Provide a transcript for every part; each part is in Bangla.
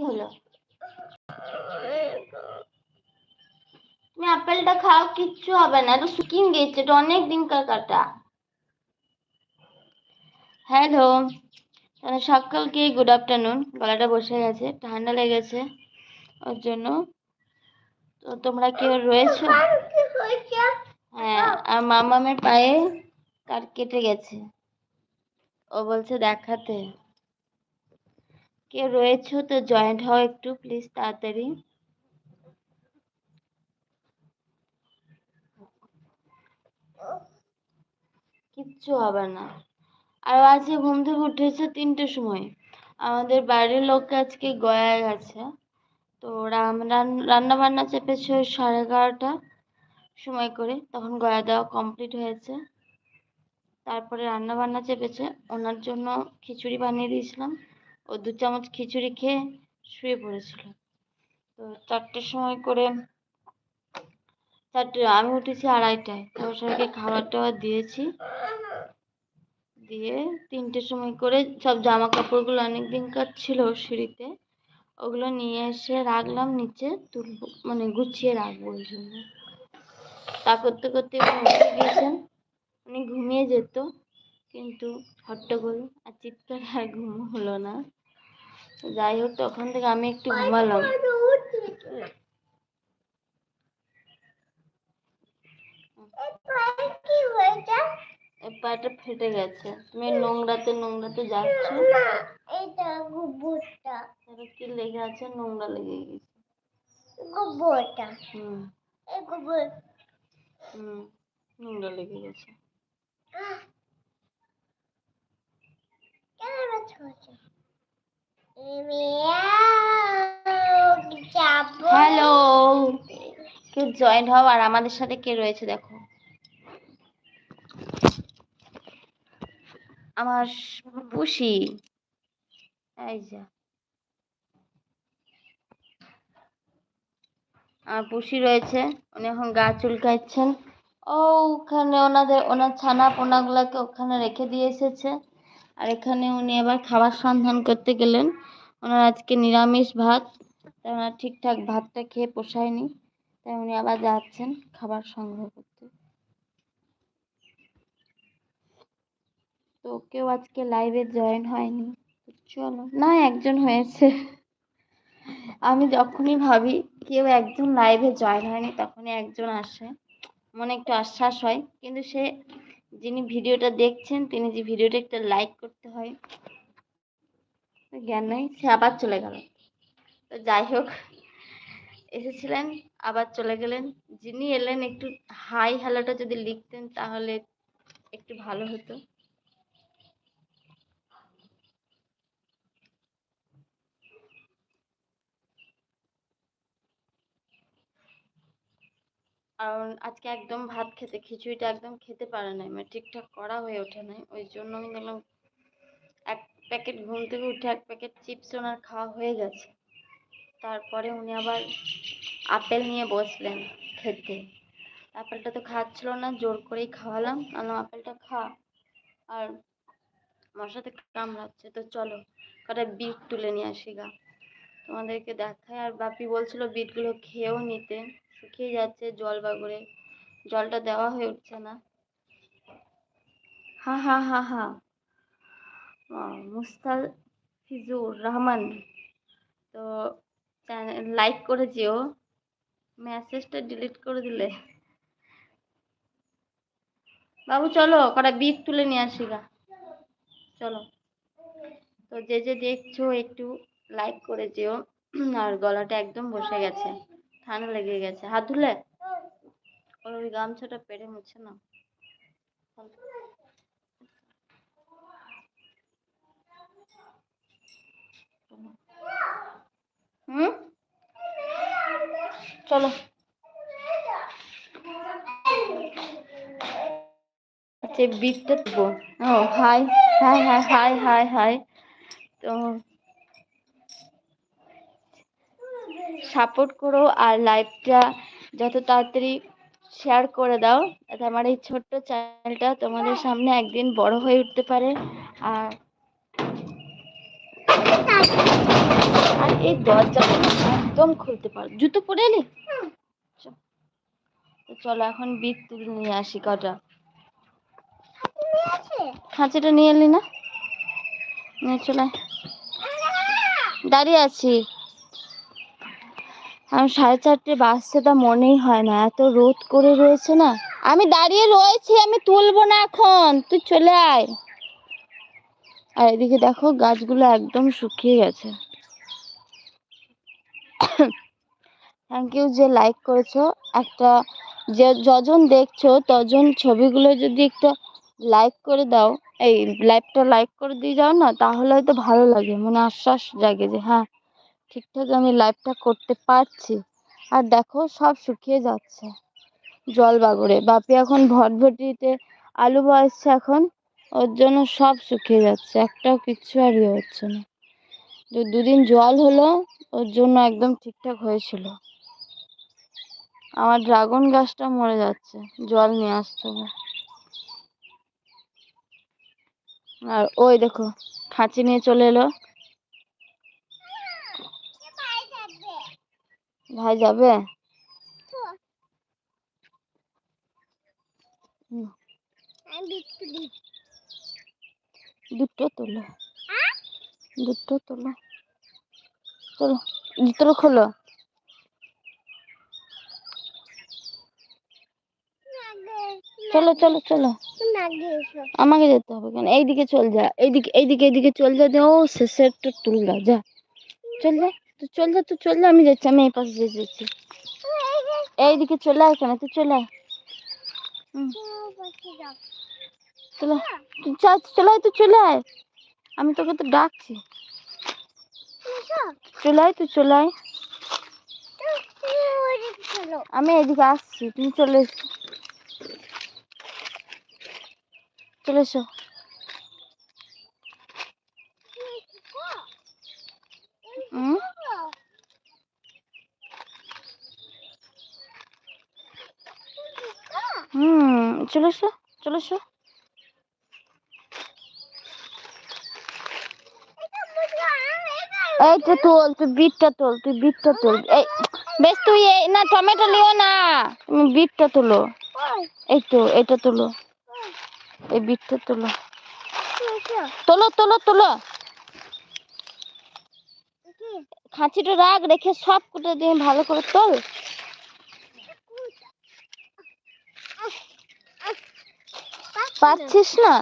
কি হলো। তুমি আপেলটা খাও, কিচ্ছু হবে না, এটা শুকিয়ে গেছে, এটা অনেক দিনকার কাটা। হ্যালো সকালকে গুড আফটারনুন গলাটা বসে গেছে, ঠান্ডা লেগেছে, ওর জন্য। তো তোমরা কেউ রয়েছো? হ্যাঁ আর মামামের পায়ে কার কেটে গেছে। ও বলছে দেখাতে। কেউ রয়েছো তো জয়েন্ট হও একটু প্লিজ তাড়াতাড়ি। কিচ্ছু হবে না। আর আজকে ঘুম থেকে উঠেছে তিনটের সময়। আমাদের বাড়ির লোক আজকে গয়া গেছে। তো রান্না বান্না চেপেছে ওই সাড়ে এগারোটা সময় করে। তখন গয়া দেওয়া কমপ্লিট হয়েছে। তারপরে রান্না বান্না চেপেছে। ওনার জন্য খিচুড়ি বানিয়ে দিয়েছিলাম। ও দু চামচ খিচুড়ি খেয়ে শুয়ে পড়েছিল। তো চারটের সময় করে চারটে, আমি উঠেছি আড়াইটায়। তো সবাইকে খাবার টাবার দিয়েছি। দিয়ে তিনটের সময় করে সব জামা কাপড়গুলো অনেক দিনকার ছিল সিঁড়িতে, ওগুলো নিয়ে এসে রাখলাম, নিচে তুলবো মানে গুছিয়ে রাখব ওই জন্য। তা করতে করতে উনি গিয়েছেন উনি ঘুমিয়ে যেত, কিন্তু হট্টগোল আর চিৎকার আর ঘুম হলো না। যাই হোক তখন থেকে আমি একটু ঘুমালাম। পাটা ফেটে গেছে। তুমি নোংরাতে নোংরাতে যাচ্ছ। কি লেগে আছে? নোংরা লেগে গেছে। গোবরটা। হুম। এই গোবর। হুম নোংরা লেগে গেছে। কেন হ্যালো কেউ জয়েন্ট হও আর আমাদের সাথে কে রয়েছে দেখো। আমার পুষি। এই যা। আমার পুষি রয়েছে, উনি এখন গা চুলকাচ্ছেন। ও ওখানে ওনাদের, ওনার ছানা পোনাগুলোকে ওখানে রেখে দিয়ে এসেছে। আর এখানে উনি আবার খাবার সন্ধান করতে গেলেন। ওনার আজকে নিরামিষ ভাত, তাই ওনার ঠিকঠাক ভাতটা খেয়ে পোষায়নি, তাই উনি আবার যাচ্ছেন খাবার সংগ্রহ করতে। তো কেউ আজকে লাইভে জয়েন হয়নি। চলো, না, একজন হয়েছে। আমি যখনই ভাবি কেউ একজন লাইভে জয়েন হয়নি, তখনই একজন আসে। মনে একটু আশ্বাস হয়, কিন্তু সে যিনি ভিডিওটা দেখছেন, তিনি যে ভিডিওটা একটা লাইক করতে হয় জ্ঞান নাই, সে আবার চলে গেল। তো যাই হোক, এসেছিলেন, আবার চলে গেলেন। যিনি এলেন, একটু হাই হ্যালোটা যদি লিখতেন, তাহলে একটু ভালো হতো। কারণ আজকে একদম ভাত খেতে, খিচুড়িটা একদম খেতে পারে নাই। মানে ঠিকঠাক করা হয়ে ওঠে নাই। ওই জন্য আমি দেখলাম এক প্যাকেট ঘুম থেকে উঠে এক প্যাকেট চিপস ওনার খাওয়া হয়ে গেছে। তারপরে উনি আবার আপেল নিয়ে বসলেন খেতে। আপেলটা তো খাচ্ছিল না, জোর করেই খাওয়ালাম। আলাম আপেলটা খা। আর সাথে কামড়াচ্ছে, তো চলো কটা বিট তুলে নিয়ে আসি গা। তোমাদেরকে দেখায় আর বাপি বলছিল বিটগুলো খেয়েও নিতে। শুকিয়ে যাচ্ছে জল বাগড়ে। জলটা দেওয়া হয়ে উঠছে না। হা হা হা হা। মুস্তাফিজুর রহমান। তো লাইক করে যেও। মেসেজটা ডিলিট করে দিলে। বাবু, চলো কটা বিট তুলে নিয়ে আসি গা। চলো। তো যে যে দেখছ, একটু লাইক করে যেও। আর গলাটা একদম বসে গেছে। ঠান্ডা লেগে গেছে। হাত ধুলে? ওর ওই গামছাটা পেরে মুছে না হুম? চলো। আচ্ছা বিটটা দেবো। ও hi hi hi hi hi তো সাপোর্ট করো আর লাইভটা যত তাড়াতাড়ি শেয়ার করে দাও। যাতে আমার এই ছোট্ট চ্যানেলটা তোমাদের সামনে একদিন বড় হয়ে উঠতে পারে। আর আর এই দরজাটা না একদম খুলতে পারো। জুতো পরে এলি? চলো এখন বিট তুলে নিয়ে আসি কটা। খাঁচিটা নিয়ে এলি না? নিয়ে চলে। দাঁড়িয়ে আছি। আমি সাড়ে চারটে বাজছে তা মনেই হয় না। এত রোদ করে রয়েছে না। আমি দাঁড়িয়ে রয়েছি, আমি তুলবো না এখন। তুই চলে আয়। আর এদিকে দেখো, গাছগুলো একদম শুকিয়ে গেছে। থ্যাংক ইউ যে লাইক করেছ। একটা যে যজন দেখছ, তজন ছবিগুলো যদি একটু লাইক করে দাও, এই লাইভটা লাইক করে দিয়ে যাও না, তাহলে হয়তো ভালো লাগে। মনে আশ্বাস জাগে যে হ্যাঁ ঠিকঠাক আমি লাইভটা করতে পারছি। আর দেখো, সব শুকিয়ে যাচ্ছে। জল বাগড়ে বাপি এখন ভটভটিতে আলু বয়েছে এখন। ওর জন্য সব শুকিয়ে যাচ্ছে। একটাও কিচ্ছু আর ইয়ে হচ্ছে না। তো দুদিন জল হলো, ওর জন্য একদম ঠিকঠাক হয়েছিল। আমার ড্রাগন গাছটা মরে যাচ্ছে। জল নিয়ে আসতে হবে। আর ওই দেখো, খাঁচি নিয়ে চলে এলো ভাই যাবে ভাই যাবে? দুটো তোলো। দুটো তোলো। তোলো জুতোটা খোলো। চলো চলো চলো। আমাকে যেতে হবে কেন? এইদিকে চল যা। এইদিকে এইদিকে এইদিকে চল যা। ও শেষের তো তুল যা। চল যা। তুই চল যা তুই চল, আমি যাচ্ছি, আমি এই পাশে যাচ্ছি। এইদিকে চলে আয় কেন তুই চলে আয়। চলে। তুই যা চলে আয় তুই চলে আয়। আমি তোকে তো ডাকছি। চলে আয় তুই চলে আয়। আমি এদিকে আসছি, তুমি চলে এসো। চলে এসো হুম হুম এসো এইটা তোল, তুই বিটটা তোল, তুই বিটটা তোল। এই, বেশ, তুই এই না, টমেটো না। তুমি বিটটা তোলো। এই তো, এটা তোলো। এই বিটটা তোলো। তোলো তোলো তোলো। খাঁচিটা রাখ, রেখে সব কুটে দিয়ে ভালো করে তোল। পারছিস না?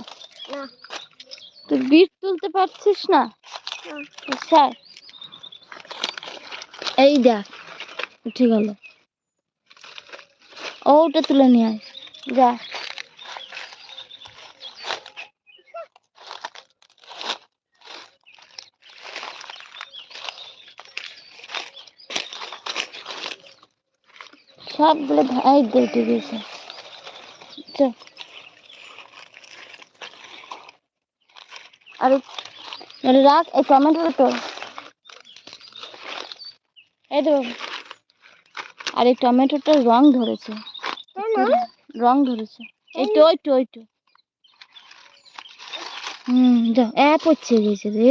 তুই বিট তুলতে পারছিস না? স্যার এই দেখ উঠে গেল। ও ওটা তুলে নিয়ে আয়। যা। সবগুলো ভাই দিয়ে উঠে গেছে চল আর রাখ এই টমেটোটা তো এই তো আর এই টমেটোটার রং ধরেছে। রং ধরেছে। এই তো ওই তো ওই তো। হুম যা এ পচে গেছে রে।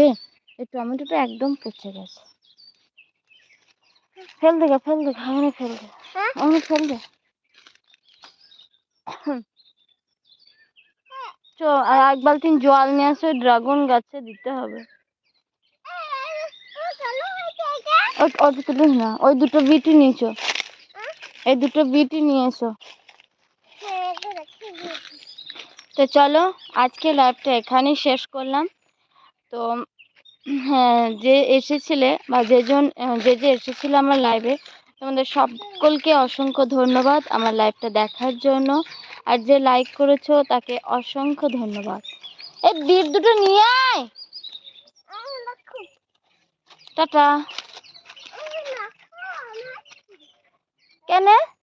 এই টমেটোটা একদম পচে গেছে। ফেল দে ফেল দে খাওয়ানো ফেল দে। হ্যাঁ? ওখানে ফেল দে। এক বালতিন জল নিয়ে আসো ড্রাগন গাছে দিতে হবে। না, ওই দুটো বিটি নিয়েছো। এই দুটো বিটি নিয়ে এসো। তো চলো, আজকে লাইভটা এখানেই শেষ করলাম। তো হ্যাঁ যে এসেছিলে বা যেজন যে যে এসেছিল আমার লাইভে তোমাদের সকলকে অসংখ্য ধন্যবাদ আমার লাইভটা দেখার জন্য। আর যে লাইক করেছ তাকে অসংখ্য ধন্যবাদ। এই বিট দুটো নিয়ে আয়। টাটা। কেন?